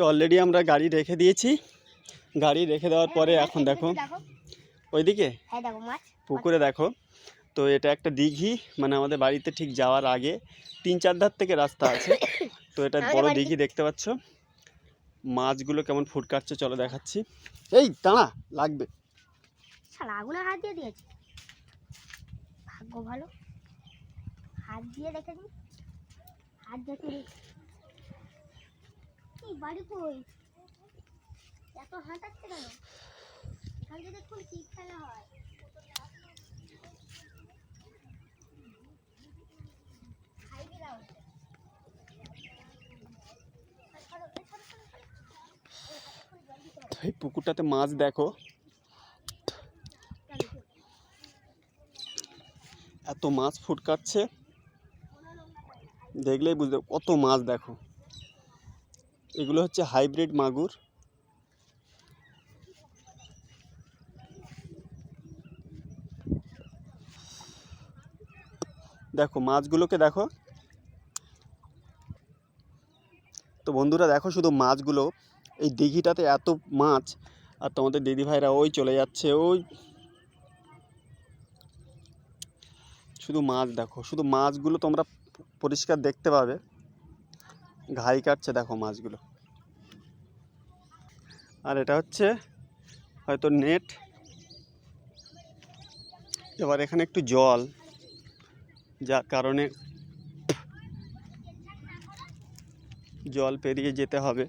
তো অলরেডি আমরা গাড়ি রেখে দিয়েছি। গাড়ি রেখে দেওয়ার পরে এখন দেখো ওইদিকে? হ্যাঁ পুকুরে দেখো তো এটা একটা দিঘি মানে আমাদের বাড়িতে ঠিক যাওয়ার আগে তিন চার ধার থেকে রাস্তা আছে। তো এটা বড় দিঘি দেখতে পাচ্ছ। মাছগুলো কেমন ফুট কাটছে চলো দেখাচ্ছি। এই দাঁড়া লাগবে। আগুনে হাত দিয়ে দিয়েছে। ভাগ্য ভালো। হাত দিয়ে দেখে দিন হাত বাড়ি কই? এত হাঁটাচ্ছে কেন? এখান থেকে খেলা হয়। এই পুকুরটাতে মাছ দেখো। এত মাছ ফুটকাচ্ছে। দেখলেই বুঝতে কত মাছ দেখো। এগুলো হচ্ছে হাইব্রিড মাগুর। দেখো, মাছগুলোকে দেখো। তো বন্ধুরা, দেখো শুধু মাছগুলো, এই দিঘিটাতে এত মাছ, আর তোমাদের দিদিভাইরা ওই চলে যাচ্ছে, ওই। শুধু মাছ দেখো, শুধু মাছগুলো তোমরা পরিষ্কার দেখতে পাবে। ঘাই কাটছে, দেখো মাছগুলো। আর এটা হচ্ছে হয়তো নেট। এবার এখানে একটু জল, যার কারণে জল পেরিয়ে যেতে হবে।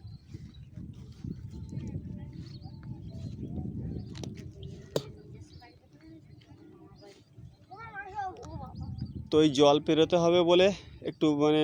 তো এই জল পেরোতে হবে বলে একটু মানে